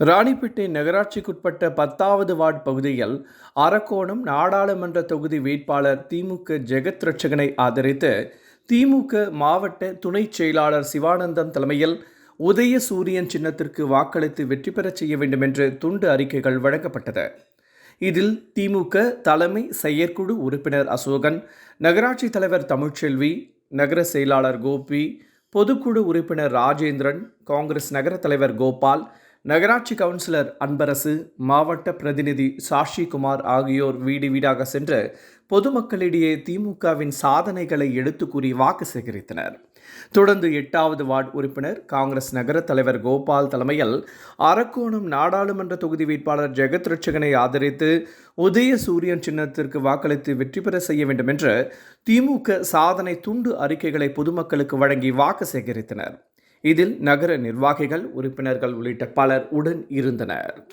ராணிப்பேட்டை நகராட்சிக்குட்பட்ட பத்தாவது வார்டு பகுதியில் அரக்கோணம் நாடாளுமன்ற தொகுதி வேட்பாளர் திமுக ஜெகத் ரட்சகனை ஆதரித்து திமுக மாவட்ட துணைச் செயலாளர் சிவானந்தம் தலைமையில் உதய சூரியன் சின்னத்திற்கு வாக்களித்து வெற்றி பெறச் செய்ய வேண்டும் என்று துண்டு அறிக்கைகள் வழங்கப்பட்டது. இதில் திமுக தலைமை செயற்குழு உறுப்பினர் அசோகன் நகராட்சி தலைவர் தமிழ்ச்செல்வி நகர செயலாளர் கோபி பொதுக்குழு உறுப்பினர் ராஜேந்திரன் காங்கிரஸ் நகர தலைவர் கோபால் நகராட்சி கவுன்சிலர் அன்பரசு மாவட்ட பிரதிநிதி சாஷிகுமார் ஆகியோர் வீடு வீடாக சென்று பொதுமக்களிடையே திமுகவின் சாதனைகளை எடுத்து கூறி வாக்கு சேகரித்தனர். தொடர்ந்து எட்டாவது வார்டு உறுப்பினர் காங்கிரஸ் நகர தலைவர் கோபால் தலைமையில் அரக்கோணம் நாடாளுமன்ற தொகுதி வேட்பாளர் ஜெகத் ரட்சகனை ஆதரித்து உதய சூரியன் சின்னத்திற்கு வாக்களித்து வெற்றி பெற செய்ய வேண்டும் என்று திமுக சாதனை துண்டு அறிக்கைகளை பொதுமக்களுக்கு வழங்கி வாக்கு சேகரித்தனர். இதில் நகர நிர்வாகிகள் உறுப்பினர்கள் உள்ளிட்ட பலர் உடன் இருந்தனர்.